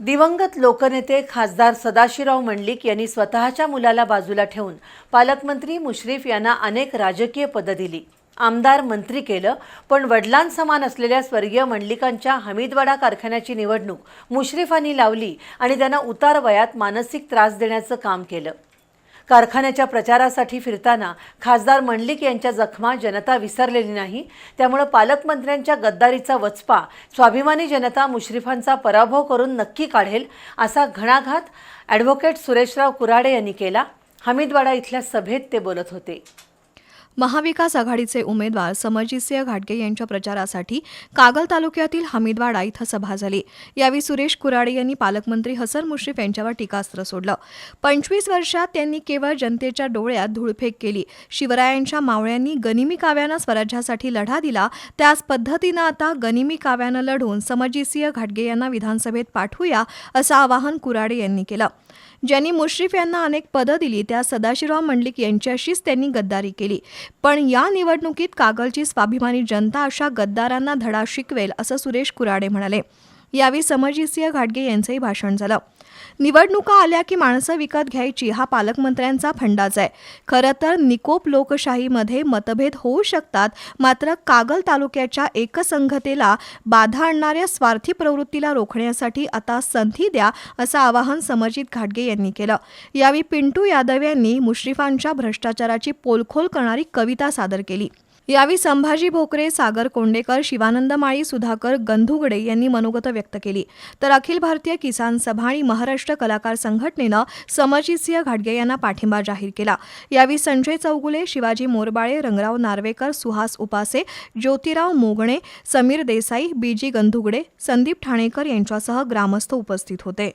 दिवंगत लोकनेते खासदार सदाशिवराव मंडलिक यांनी स्वतःच्या मुलाला बाजूला ठेवून पालकमंत्री मुश्रीफ यांना अनेक राजकीय पदं दिली. आमदार मंत्री केलं पण वडिलांसमान असलेल्या स्वर्गीय मंडलिकांच्या हमीदवाडा कारखान्याची निवडणूक मुश्रीफांनी लावली आणि त्यांना उतार वयात मानसिक त्रास देण्याचं काम केलं. कारखान्याच्या प्रचारासाठी फिरताना खासदार मंडलिक यांच्या जखमा जनता विसरलेली नाही. त्यामुळं पालकमंत्र्यांच्या गद्दारीचा वचपा स्वाभिमानी जनता मुश्रीफांचा पराभव करून नक्की काढेल असा घणाघात ॲडव्होकेट सुरेशराव कुराडे यांनी केला. हमीदवाडा इथल्या सभेत ते बोलत होते. महाविकास आघाडीचे उमेदवार समरजितसिंह घाटगे यांच्या प्रचारासाठी कागल तालुक्यातील हमीदवाडा इथं सभा झाली. यावेळी सुरेश कुराडे यांनी पालकमंत्री हसन मुश्रीफ यांच्यावर टीकास्त्र सोडलं. पंचवीस वर्षात त्यांनी केवळ जनतेच्या डोळ्यात धूळफेक केली. शिवरायांच्या मावळ्यांनी गनिमी काव्यानं स्वराज्यासाठी लढा दिला. त्याच पद्धतीनं आता गनिमी काव्यानं लढून समरजितसिंह घाटगे यांना विधानसभेत पाठवूया असं आवाहन कुराडे यांनी केलं. ज्यांनी मुश्रीफ यांना अनेक पदं दिली त्या सदाशिवराव मंडलिक यांच्याशीच त्यांनी गद्दारी केली. पण या निवडणुकीत कागलची स्वाभिमानी जनता अशा गद्दारांना धडा शिकवेल असं सुरेश कुराडे म्हणाले. यावेळी समरजितसिंह घाटगे यांचंही भाषण झालं. निवडणुका आल्या की माणसं विकत घ्यायची हा पालकमंत्र्यांचा फंडाच आहे. खरं तर निकोप लोकशाहीमध्ये मतभेद होऊ शकतात मात्र कागल तालुक्याच्या एकसंघतेला बाधा आणणाऱ्या स्वार्थी प्रवृत्तीला रोखण्यासाठी आता संधी द्या असं आवाहन समरजित घाटगे यांनी केलं. यावेळी पिंटू यादव यांनी मुश्रीफांच्या भ्रष्टाचाराची पोलखोल करणारी कविता सादर केली. यावेळी संभाजी भोकरे सागर कोंडेकर शिवानंद माळी सुधाकर गंधुगडे यांनी मनोगत व्यक्त केली. तर अखिल भारतीय किसान सभा आणि महाराष्ट्र कलाकार संघटनेनं समरजितसिंह घाटगे यांना पाठिंबा जाहीर केला. यावेळी संजय चौगुले शिवाजी मोरबाळे रंगराव नार्वेकर सुहास उपासे ज्योतिराव मोगणे समीर देसाई बीजी गंधुगडे संदीप ठाणेकर यांच्यासह ग्रामस्थ उपस्थित होते.